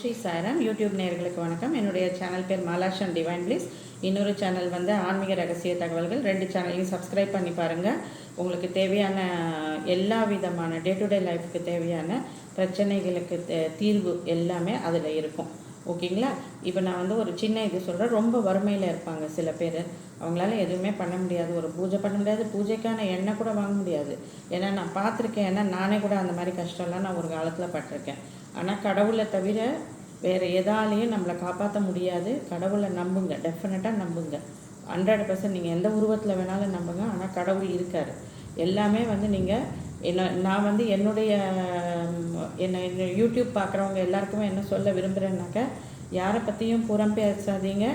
ஸ்ரீ சாரம் யூடியூப் நேர்களுக்கு வணக்கம். என்னுடைய சேனல் பேர் மாலாஷன் டிவைன் பிளீஸ் இன்னொரு சேனல் வந்து ஆன்மீக ரகசிய தகவல்கள். ரெண்டு சேனலையும் சப்ஸ்கிரைப் பண்ணி பாருங்கள் உங்களுக்கு தேவையான எல்லா விதமான டே டு டே லைஃப்க்கு தேவையான பிரச்சனைகளுக்கு தீர்வு எல்லாமே அதில் இருக்கும். ஓகேங்களா? இப்போ நான் வந்து ஒரு சின்ன இது சொல்கிறேன் ரொம்ப வறுமையில் இருப்பாங்க சில பேர். அவங்களால எதுவுமே பண்ண முடியாது. ஒரு பூஜை பண்ண முடியாது. பூஜைக்கான எண்ணெய் கூட வாங்க முடியாது. ஏன்னா நான் பார்த்துருக்கேன். ஏன்னா நானே கூட அந்த மாதிரி கஷ்டம்லாம் நான் ஒரு காலத்தில் பட்டிருக்கேன். ஆனால் கடவுளை தவிர வேறு எதாலையும் நம்மளை காப்பாற்ற முடியாது. கடவுளை நம்புங்க. டெஃபினட்டாக நம்புங்க. ஹண்ட்ரட் பர்சன்ட் நீங்கள் எந்த உருவத்தில் வேணாலும் நம்புங்க. ஆனால் கடவுள் இருக்கார். எல்லாமே வந்து நீங்கள் என்ன நான் வந்து என்னுடைய என்ன யூடியூப் பார்க்குறவங்க எல்லாருக்குமே என்ன சொல்ல விரும்புகிறேன்னாக்கா யாரை பற்றியும் புறம் பேசாதீங்க.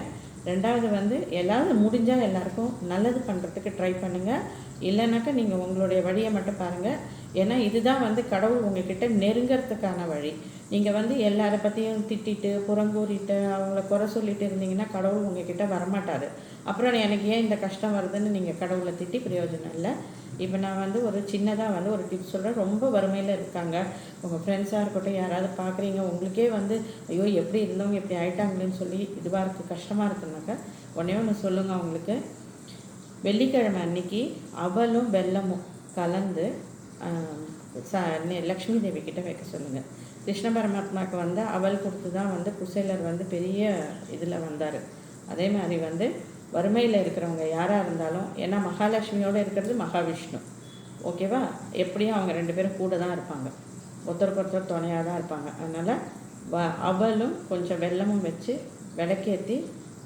ரெண்டாவது வந்து எல்லாரும் முடிஞ்சால் எல்லாருக்கும் நல்லது பண்ணுறதுக்கு ட்ரை பண்ணுங்கள் இல்லைனாக்கா நீங்கள் உங்களுடைய வழியை மட்டும் பாருங்கள் ஏன்னா இதுதான் வந்து கடவுள் உங்ககிட்ட நெருங்கிறதுக்கான வழி. நீங்கள் வந்து எல்லாரை பற்றியும் திட்டிட்டு புறங்கூறிட்டு அவங்கள குறை சொல்லிட்டு இருந்தீங்கன்னா கடவுள் உங்ககிட்ட வரமாட்டார். அப்புறம் எனக்கு ஏன் இந்த கஷ்டம் வருதுன்னு நீங்கள் கடவுளை திட்டி பிரயோஜனம் இல்லை. இப்போ நான் வந்து ஒரு சின்னதாக வந்து ஒரு டிப்ஸ் சொல்கிறேன் ரொம்ப வறுமையில் இருக்காங்க. உங்கள் ஃப்ரெண்ட்ஸாக இருக்கட்டும் யாராவது பார்க்குறீங்க உங்களுக்கே வந்து ஐயோ எப்படி இருந்தவங்க இப்படி ஆயிட்டாங்களேன்னு சொல்லி இதுவாக இருக்குது கஷ்டமாக இருக்குனாக்கா உடனே ஒன்று சொல்லுங்கள் அவங்களுக்கு. வெள்ளிக்கிழமை அன்னைக்கு அவலும் வெல்லமும் கலந்து ச லக்ஷ்மி தேவி கிட்ட வைக்க சொல்லுங்கள் கிருஷ்ண பரமாத்மாவுக்கு வந்து அவல் கொடுத்து தான் வந்து குசேலர் வந்து பெரிய இதில் வந்தார். அதே மாதிரி வந்து வறுமையில் இருக்கிறவங்க யாராக இருந்தாலும் ஏன்னா மகாலட்சுமியோடு இருக்கிறது மகாவிஷ்ணு. ஓகேவா எப்படியும் அவங்க ரெண்டு பேரும் கூட தான் இருப்பாங்க. ஒருத்தருக்கு ஒருத்தர் துணையாக தான் இருப்பாங்க. அதனால் வ அவலும் கொஞ்சம் வெல்லமும் வச்சு விளக்கேற்றி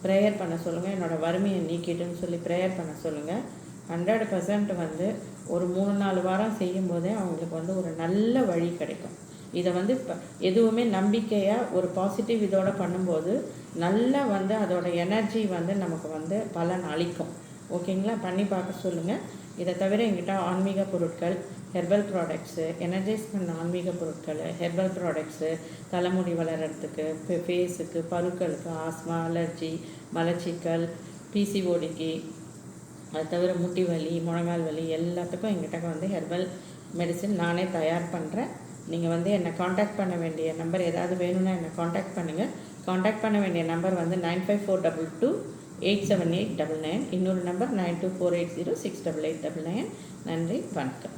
ப்ரேயர் பண்ண சொல்லுங்கள் என்னோடய வறுமையை நீக்கிட்டுன்னு சொல்லி ப்ரேயர் பண்ண சொல்லுங்கள் ஹண்ட்ரட் பர்சன்ட் வந்து ஒரு மூணு நாலு வாரம் செய்யும்போதே அவங்களுக்கு வந்து ஒரு நல்ல வழி கிடைக்கும். இதை வந்து இப்போ எதுவுமே நம்பிக்கையாக ஒரு பாசிட்டிவ் இதோட பண்ணும்போது நல்லா வந்து அதோட எனர்ஜி வந்து நமக்கு வந்து பலன் அளிக்கும். ஓகேங்களா பண்ணி பார்க்க சொல்லுங்கள் இதை தவிர எங்கிட்ட ஆன்மீக பொருட்கள் ஹெர்பல் ப்ராடக்ட்ஸு எனர்ஜைஸ் பண்ண ஆன்மீக பொருட்கள் ஹெர்பல் ப்ராடக்ட்ஸு தலைமுடி வளர்கிறதுக்கு ஃபேஸுக்கு பருக்களுக்கு ஆஸ்மா அலர்ஜி மலச்சிக்கல் பிசிஓடிக்கு அது தவிர முட்டி வலி முழங்கால் வலி எல்லாத்துக்கும் எங்கிட்ட வந்து ஹெர்பல் மெடிசின் நானே தயார் பண்ணுறேன் நீங்கள் வந்து என்னை காண்டாக்ட் பண்ண வேண்டிய நம்பர் ஏதாவது வேணும்னா என்னை காண்டாக்ட் பண்ணுங்கள் காண்டாக்ட் பண்ண வேண்டிய நம்பர் வந்து nine five four double two eight seven eight double nine இன்னொரு number nine two four eight zero six double eight double nine நன்றி வணக்கம்.